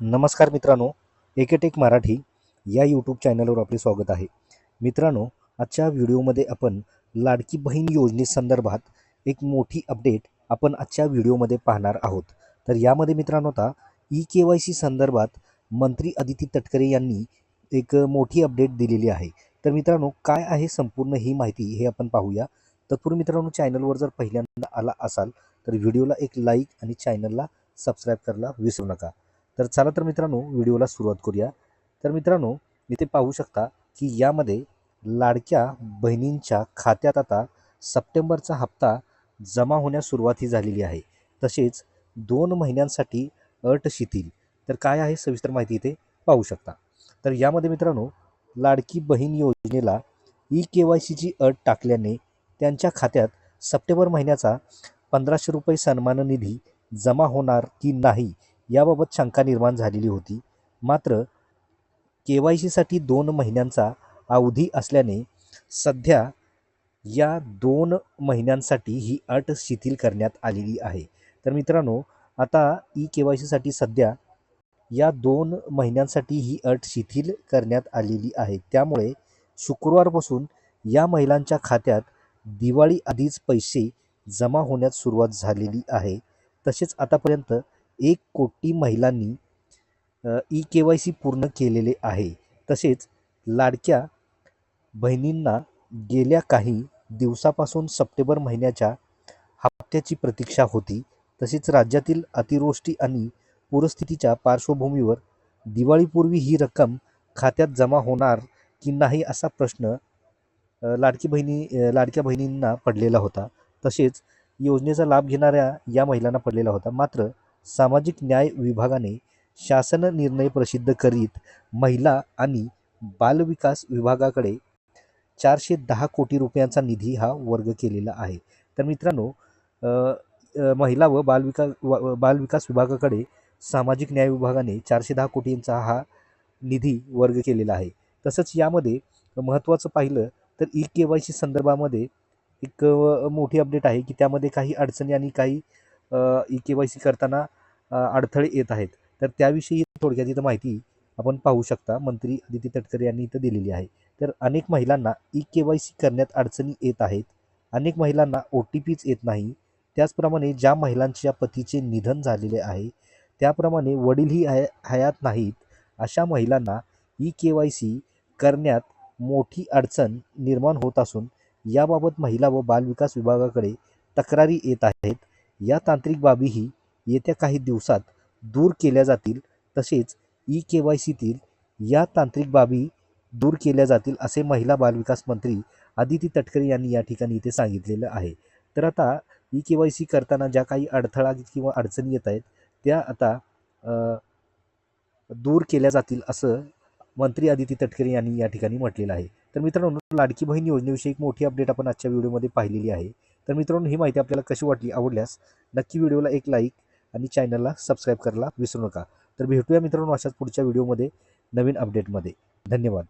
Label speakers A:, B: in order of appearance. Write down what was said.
A: नमस्कार मित्रांनो एकेटेक मराठी या यूट्यूब चॅनलवर आपले स्वागत आहे. मित्रांनो आजच्या व्हिडिओमध्ये आपण लाडकी बहीण योजनेसंदर्भात एक मोठी अपडेट आपण आजच्या व्हिडिओमध्ये पाहणार आहोत. तर यामध्ये मित्रांनो आता ई के वाय सी संदर्भात मंत्री अदिती तटकरे यांनी एक मोठी अपडेट दिलेली आहे. तर मित्रांनो काय आहे संपूर्ण ही माहिती हे आपण पाहूया. तत्पूर्वी मित्रांनो चॅनलवर जर पहिल्यांदा आला असाल तर व्हिडिओला एक लाईक आणि चॅनलला सबस्क्राईब करायला विसरू नका. तर चला तर मित्रांनो व्हिडिओला सुरुवात करूया. तर मित्रांनो इथे पाहू शकता की यामध्ये लाडक्या बहिणींच्या खात्यात आता सप्टेंबरचा हप्ता जमा होण्यास सुरुवात ही झालेली आहे. तसेच दोन महिन्यांसाठी अट शिथिल. तर काय आहे सविस्तर माहिती इथे पाहू शकता. तर यामध्ये मित्रांनो लाडकी बहीण योजनेला ई के वाय सीची अट टाकल्याने त्यांच्या खात्यात सप्टेंबर महिन्याचा पंधराशे रुपये सन्मान निधी जमा होणार की नाही याबाबत शंका निर्माण झालेली होती. मात्र के वाय सीसाठी दोन महिन्यांचा अवधी असल्याने सध्या या दोन महिन्यांसाठी ही अट शिथिल करण्यात आलेली आहे. तर मित्रांनो आता ई के वाय सीसाठी सध्या या दोन महिन्यांसाठी ही अट शिथिल करण्यात आलेली आहे. त्यामुळे शुक्रवारपासून या महिलांच्या खात्यात दिवाळी आधीच पैसे जमा होण्यास सुरुवात झालेली आहे. तसेच आतापर्यंत एक कोटी महिलांनी ई के वाय सी पूर्ण केलेले आहे. तसेच लाडक्या बहिणींना गेल्या काही दिवसापासून सप्टेंबर महिन्याच्या हप्त्याची प्रतीक्षा होती. तसेच राज्यातील अतिवृष्टी आणि पूरस्थितीच्या पार्श्वभूमीवर दिवाळीपूर्वी ही रक्कम खात्यात जमा होणार की नाही असा प्रश्न लाडकी बहिणी लाडक्या बहिणींना पडलेला होता. तसेच योजनेचा लाभ घेणाऱ्या या महिलांना पडलेला होता. मात्र सामाजिक न्याय विभागाने शासन निर्णय प्रसिद्ध करीत महिला आणि बालविकास विभागाकडे चारशे दहा कोटी रुपयांचा निधी हा वर्ग केलेला आहे. तर मित्रांनो महिला व बालविकास व- बालविकास विभागाकडे सामाजिक न्याय विभागाने चारशे दहा कोटींचा हा निधी वर्ग केलेला आहे. तसंच यामध्ये महत्त्वाचं पाहिलं तर ई के वाय सी संदर्भामध्ये एक मोठी अपडेट आहे की त्यामध्ये काही अडचणी आणि काही ई के वाय सी करताना अडथळे येत आहेत. तर त्याविषयी थोडक्यात इथं माहिती आपण पाहू शकता. मंत्री अदिती तटकरे यांनी इथं दिलेली आहे. तर अनेक महिलांना ई के वाय सी करण्यात अडचणी येत आहेत. अनेक महिलांना ओ टी पीच येत नाही. त्याचप्रमाणे ज्या महिलांच्या पतीचे निधन झालेले आहे त्याप्रमाणे वडीलही हय हयात नाहीत. अशा महिलांना ई के वाय सी करण्यात मोठी अडचण निर्माण होत असून याबाबत महिला व बालविकास विभागाकडे तक्रारी येत आहेत. या तांत्रिक बाबीही येत्या काही दिवसात दूर केल्या जातील तसेच ई के वाय सीतील या तांत्रिक बाबी दूर केल्या जातील असे महिला बालविकास मंत्री आदिती तटकरे यांनी या ठिकाणी इथे सांगितलेलं आहे. तर आता ई के वाय सी करताना ज्या काही अडथळा किंवा अडचणी येत आहेत त्या आता दूर केल्या जातील असं मंत्री आदिती तटकरे यांनी या ठिकाणी म्हटलेलं आहे. तर मित्रांनो लाडकी बहीण योजनेविषयी एक मोठी अपडेट आपण आजच्या व्हिडिओमध्ये पाहिलेली आहे. तर मित्रांनो ही माहिती आपल्याला कशी वाटली आवडल्यास नक्की व्हिडिओला एक लाईक आणि चॅनलला सबस्क्राईब करायला विसरू नका. तर भेटूया मित्रांनो अशाच पुढच्या व्हिडिओमध्ये नवीन अपडेटमध्ये धन्यवाद.